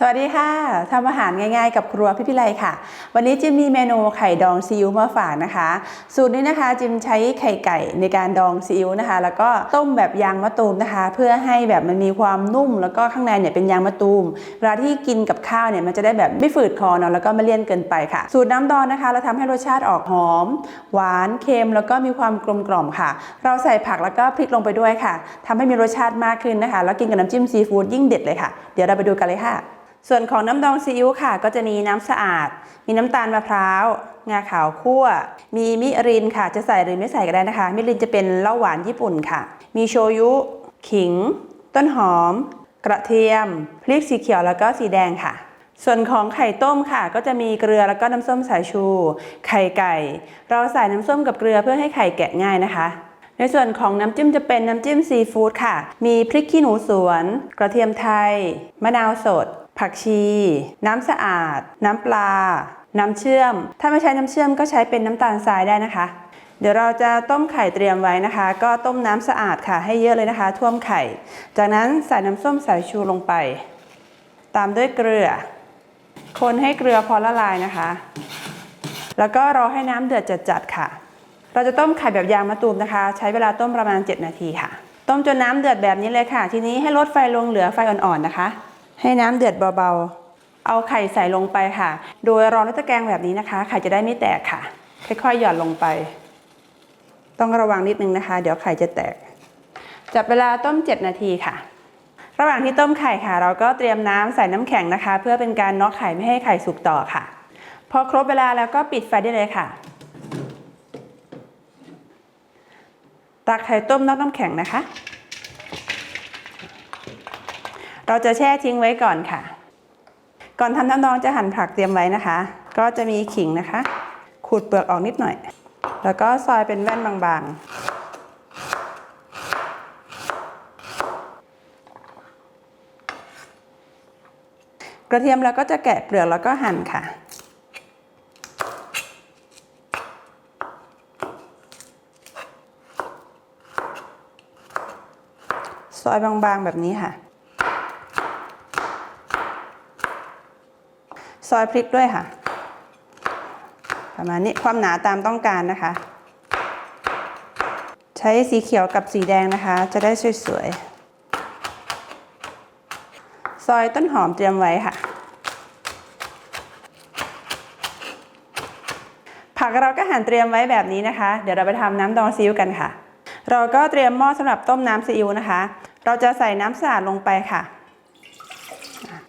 สวัสดีค่ะทำอาหารง่ายๆ กับครัวพี่พิไลค่ะ วันนี้จิมมีเมนูไข่ดองซีอิ๊วมาฝากนะคะ สูตรนี้นะคะจิมใช้ไข่ไก่ในการดองซีอิ๊วนะคะ แล้วก็ต้มแบบยางมะตูมนะคะ เพื่อให้แบบมันมีความนุ่ม แล้วก็ข้างในเนี่ยเป็นยางมะตูมเวลาที่กินกับข้าวเนี่ยมันจะได้แบบไม่ฝืดคอเนาะแล้วก็ไม่เลี่ยนเกินไปค่ะ สูตรน้ำดองนะคะเราทำให้รสชาติออกหอม หวานเค็มแล้วก็มีความกลมกล่อมค่ะ เราใส่ผักแล้วก็พริกลงไปด้วยค่ะทำให้มีรสชาติมากขึ้นนะคะ แล้วกินกับน้ำจิ้มซีฟู้ดยิ่งเด็ดเลยค่ะ เดี๋ยวเราไปดูกันเลยค่ะ ส่วนของน้ำดองซีอิ๊วค่ะ ก็จะมีน้ำสะอาด มีน้ำตาลมะพร้าว งาขาวคั่ว มีมิรินค่ะ จะใส่หรือไม่ใส่ก็ได้นะคะ มิรินจะเป็นเหล้าหวานญี่ปุ่นค่ะ มีโชยุ ขิง ต้นหอม กระเทียม พริกสีเขียวแล้วก็สีแดงค่ะ ส่วนของไข่ต้มค่ะ ก็จะมีเกลือแล้วก็น้ำส้มสายชู ไข่ไก่ เราใส่น้ำส้มกับเกลือเพื่อให้ไข่แกะง่ายนะคะในส่วนของน้ำจิ้มจะเป็นน้ำจิ้มซีฟู้ดค่ะ มีพริกขี้หนูสวน กระเทียมไทย มะนาวสด ผักชี น้ำสะอาด น้ำปลา น้ำเชื่อม ถ้าไม่ใช้น้ำเชื่อมก็ใช้เป็นน้ำตาลทรายได้นะคะ เดี๋ยวเราจะต้มไข่เตรียมไว้นะคะ ก็ต้มน้ำสะอาดค่ะ ให้เยอะเลยนะคะ ท่วมไข่ จากนั้นใส่น้ำส้มสายชูลงไป ตามด้วยเกลือ คนให้เกลือพอละลายนะคะ แล้วก็รอให้น้ำเดือดจัดๆค่ะ เราจะต้มไข่แบบยางมะตูมนะคะ ใช้เวลาต้มประมาณ 7 นาทีค่ะ ต้มจนน้ำเดือดแบบนี้เลยค่ะ ทีนี้ให้ลดไฟลงเหลือไฟอ่อนๆนะคะ ให้น้ำเดือดเบาๆ เอาไข่ใส่ลงไปค่ะ โดยรองด้วยตะแกรงแบบนี้นะคะ ไข่จะได้ไม่แตกค่ะ ค่อยๆ หย่อนลงไป ต้องระวังนิดนึงนะคะ เดี๋ยวไข่จะแตก จับเวลาต้ม 7 นาทีค่ะ ระหว่างที่ต้มไข่ค่ะ เราก็เตรียมน้ำใส่น้ำแข็งนะคะ เพื่อเป็นการน็อกไข่ไม่ให้ไข่สุกต่อค่ะ พอครบเวลาแล้วก็ปิดไฟได้เลยค่ะ ตักไข่ต้มนอกน้ำแข็งนะคะ เราจะแช่ทิ้งไว้ก่อนค่ะ ก่อนทำน้ำดองจะหั่นผักเตรียมไว้นะคะ ก็จะมีขิงนะคะ ขูดเปลือกออกนิดหน่อย แล้วก็ซอยเป็นแว่นบางๆกระเทียมเราก็จะแกะเปลือกแล้วก็หั่นค่ะ ซอยบางๆแบบนี้ค่ะ ซอยพริกด้วยค่ะ ประมาณนี้ความหนาตามต้องการนะคะ ใช้สีเขียวกับสีแดงนะคะ จะได้สวยๆ ซอยต้นหอมเตรียมไว้ค่ะ ผักเราก็หั่นเตรียมไว้แบบนี้นะคะ เดี๋ยวเราไปทำน้ำดองซีอิ๊วกันค่ะ เราก็เตรียมหม้อสำหรับต้มน้ำซีอิ๊วนะคะ เราจะใส่น้ำสะอาดลงไปค่ะ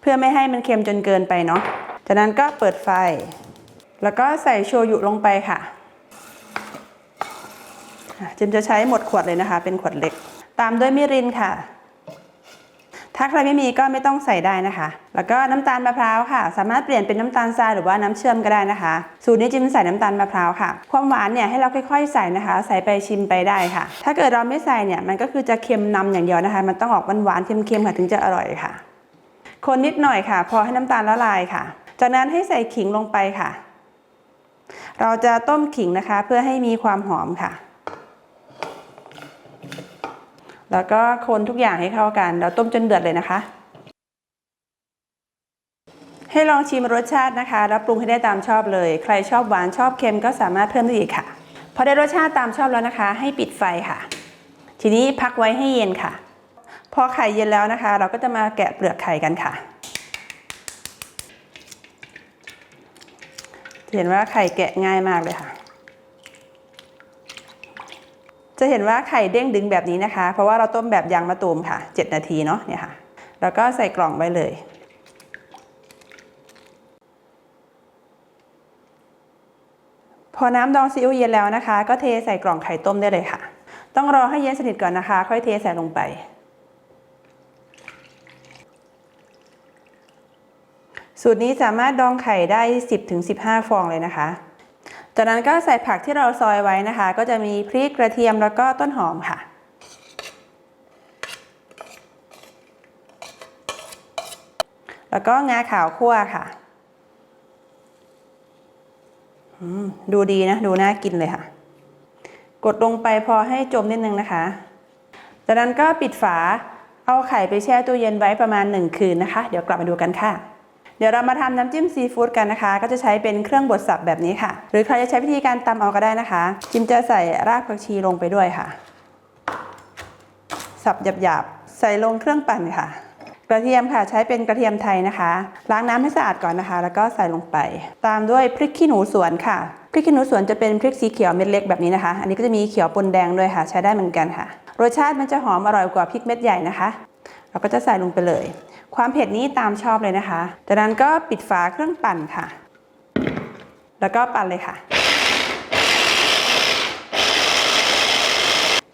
เพื่อไม่ให้มันเค็มจนเกินไปเนาะ จากนั้นก็เปิดไฟ แล้วก็ใส่โชยุลงไปค่ะจิมจะใช้หมดขวดเลยนะคะ เป็นขวดเล็ก ตามด้วยมิรินค่ะ ถ้าใครไม่มีก็ไม่ต้องใส่ได้นะคะ แล้วก็น้ำตาลมะพร้าวค่ะ สามารถเปลี่ยนเป็นน้ำตาลทรายหรือว่าน้ำเชื่อมก็ได้นะคะ สูตรนี้จิมใส่น้ำตาลมะพร้าวค่ะ ความหวานเนี่ยให้เราค่อยๆใส่นะคะ ใส่ไปชิมไปได้ค่ะ ถ้าเกิดเราไม่ใส่เนี่ยมันก็คือจะเค็มนำอย่างเดียวนะคะ มันต้องออกหวานๆเค็มๆค่ะถึงจะอร่อยค่ะ คนนิดหน่อยค่ะ พอให้น้ำตาลละลายค่ะ จากนั้นให้ใส่ขิงลงไปค่ะ เราจะต้มขิงนะคะ เพื่อให้มีความหอมค่ะ แล้วก็คนทุกอย่างให้เข้ากัน เราต้มจนเดือดเลยนะคะ ให้ลองชิมรสชาตินะคะ แล้วปรุงให้ได้ตามชอบเลย ใครชอบหวานชอบเค็มก็สามารถเพิ่มได้อีกค่ะ พอได้รสชาติตามชอบแล้วนะคะ ให้ปิดไฟค่ะ ทีนี้พักไว้ให้เย็นค่ะ พอไข่เย็นแล้วนะคะ เราก็จะมาแกะเปลือกไข่กันค่ะ เห็นว่าไข่แกะง่ายมากเลยค่ะ จะเห็นว่าไข่เด้งดึงแบบนี้นะคะ เพราะว่าเราต้มแบบยางมะตูมค่ะ 7 นาทีเนาะเนี่ยค่ะ แล้วก็ใส่กล่องไว้เลยพอน้ำดองซีอิ๊วเย็นแล้วนะคะ ก็เทใส่กล่องไข่ต้มได้เลยค่ะ ต้องรอให้เย็นสนิทก่อนนะคะ ค่อยเทใส่ลงไป สูตรนี้สามารถดองไข่ได้ 10-15 ฟองเลยนะคะ จากนั้นก็ใส่ผักที่เราซอยไว้นะคะ ก็จะมีพริกกระเทียมแล้วก็ต้นหอมค่ะ แล้วก็งาขาวคั่วค่ะดูดีนะ ดูน่ากินเลยค่ะ กดลงไปพอให้จมนิดนึงนะคะ จากนั้นก็ปิดฝา เอาไข่ไปแช่ตู้เย็นไว้ประมาณ 1 คืนนะคะ เดี๋ยวกลับมาดูกันค่ะ เดี๋ยวเรามาทำน้ำจิ้มซีฟู้ดกันนะคะ ก็จะใช้เป็นเครื่องบดสับแบบนี้ค่ะ หรือใครจะใช้วิธีการตำเอาก็ได้นะคะ จิมจะใส่รากผักชีลงไปด้วยค่ะ สับหยาบๆ ใส่ลงเครื่องปั่นค่ะ กระเทียมค่ะใช้เป็นกระเทียมไทยนะคะ ล้างน้ำให้สะอาดก่อนนะคะ แล้วก็ใส่ลงไป ตามด้วยพริกขี้หนูสวนค่ะพริกขี้หนูสวนจะเป็นพริกสีเขียวเม็ดเล็กแบบนี้นะคะ อันนี้ก็จะมีเขียวปนแดงด้วยค่ะ ใช้ได้เหมือนกันค่ะ รสชาติมันจะหอมอร่อยกว่าพริกเม็ดใหญ่นะคะ เราก็จะใส่ลงไปเลย ความเผ็ดนี้ตามชอบเลยนะคะจากนั้นก็ปิดฝาเครื่องปั่นค่ะ แล้วก็ปั่นเลยค่ะ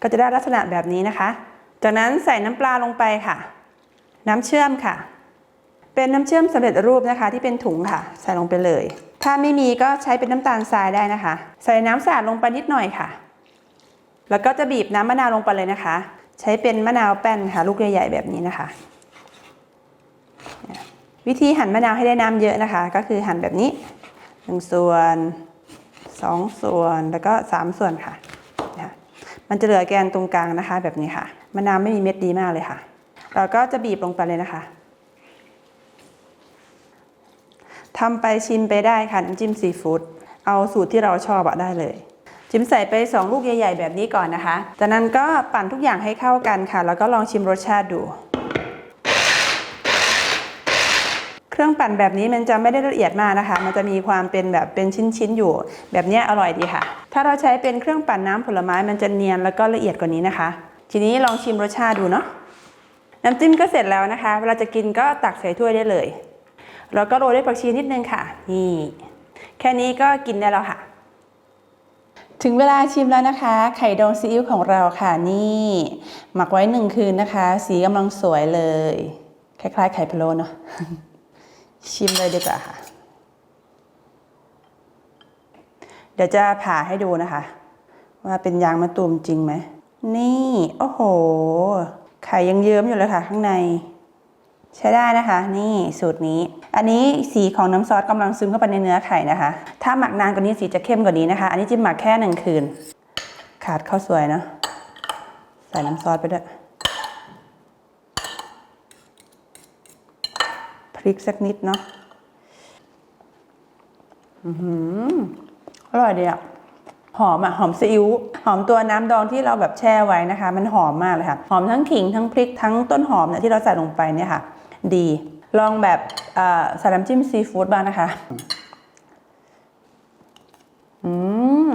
ก็จะได้ลักษณะแบบนี้นะคะ จากนั้นใส่น้ำปลาลงไปค่ะ น้ำเชื่อมค่ะ เป็นน้ำเชื่อมสำเร็จรูปนะคะ ที่เป็นถุงค่ะ ใส่ลงไปเลย ถ้าไม่มีก็ใช้เป็นน้ำตาลทรายได้นะคะ ใส่น้ำสะอาดลงไปนิดหน่อยค่ะ แล้วก็จะบีบน้ำมะนาวลงไปเลยนะคะ ใช้เป็นมะนาวแป้นค่ะ ลูกใหญ่ๆแบบนี้นะคะ วิธีหั่นมะนาวให้ได้น้ำเยอะนะคะ ก็คือหั่นแบบนี้หนึ่งส่วนสองส่วนแล้วก็สามส่วนค่ะนะมันจะเหลือแกนตรงกลางนะคะ แบบนี้ค่ะมะนาวไม่มีเม็ดดีมากเลยค่ะ เราก็จะบีบลงไปเลยนะคะทำไปชิมไปได้ค่ะน้ำจิ้มซีฟู้ดเอาสูตรที่เราชอบอะได้เลยจิมใส่ไป 2 ลูกใหญ่ ๆ แบบนี้ก่อนนะคะ จากนั้นก็ปั่นทุกอย่างให้เข้ากันค่ะ แล้วก็ลองชิมรสชาติดู เครื่องปั่นแบบนี้มันจะไม่ได้ละเอียดมากนะคะ มันจะมีความเป็นแบบเป็นชิ้นๆอยู่ แบบนี้อร่อยดีค่ะ ถ้าเราใช้เป็นเครื่องปั่นน้ำผลไม้มันจะเนียนแล้วก็ละเอียดกว่านี้นะคะ ทีนี้ลองชิมรสชาติดูเนาะน้ำจิ้มก็เสร็จแล้วนะคะ เวลาจะกินก็ตักใส่ถ้วยได้เลย แล้วก็โรยด้วยผักชีนิดนึงค่ะ นี่ แค่นี้ก็กินได้แล้วค่ะ ถึงเวลาชิมแล้วนะคะ ไข่ดองซีอิ๊วของเราค่ะนี่ หมักไว้หนึ่งคืนนะคะ สีกำลังสวยเลย คล้ายๆ ไข่พะโล้เนาะ ชิมเลยดีกว่าค่ะ เดี๋ยวจะผ่าให้ดูนะคะ ว่าเป็นยางมะตูมจริงไหม นี่ โอ้โห ไข่ยังเยิ้มอยู่เลยค่ะ ข้างใน ใช้ได้นะคะ นี่สูตรนี้ อันนี้สีของน้ำซอสกำลังซึมเข้าไปในเนื้อไข่นะคะ ถ้าหมักนานกว่านี้สีจะเข้มกว่านี้นะคะ อันนี้จิ้มหมักแค่หนึ่งคืน ขาดข้าวสวยเนาะใส่น้ำซอสไปด้วย ริกสักนิดเนาะอือหือร่อยดีอะหอมอะหอมซีอิ๊วหอมตัวน้ำดองที่เราแบบแช่ไว้นะคะ มันหอมมากเลยค่ะ หอมทั้งขิงทั้งพริกทั้งต้นหอมเนี่ยที่เราใส่ลงไปเนี่ยค่ะ ดี ลองแบบใส่น้ำจิ้มซีฟู้ดบ้างนะคะ อืม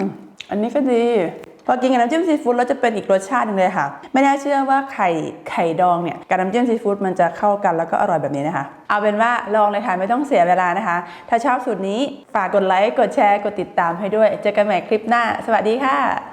อันนี้ก็ดี พอกินกับน้ำจิ้มซีฟู้ดแล้วจะเป็นอีกรสชาติหนึงเลยค่ะ ไม่น่าเชื่อว่าไข่ไข่ดองเนี่ยกับน้ำจิ้มซีฟู้ดมันจะเข้ากันแล้วก็อร่อยแบบนี้นะคะ เอาเป็นว่าลองเลยค่ะไม่ต้องเสียเวลานะคะ ถ้าชอบสูตรนี้ฝากกดไลค์กดแชร์กดติดตามให้ด้วย เจอกันใหม่คลิปหน้า สวัสดีค่ะ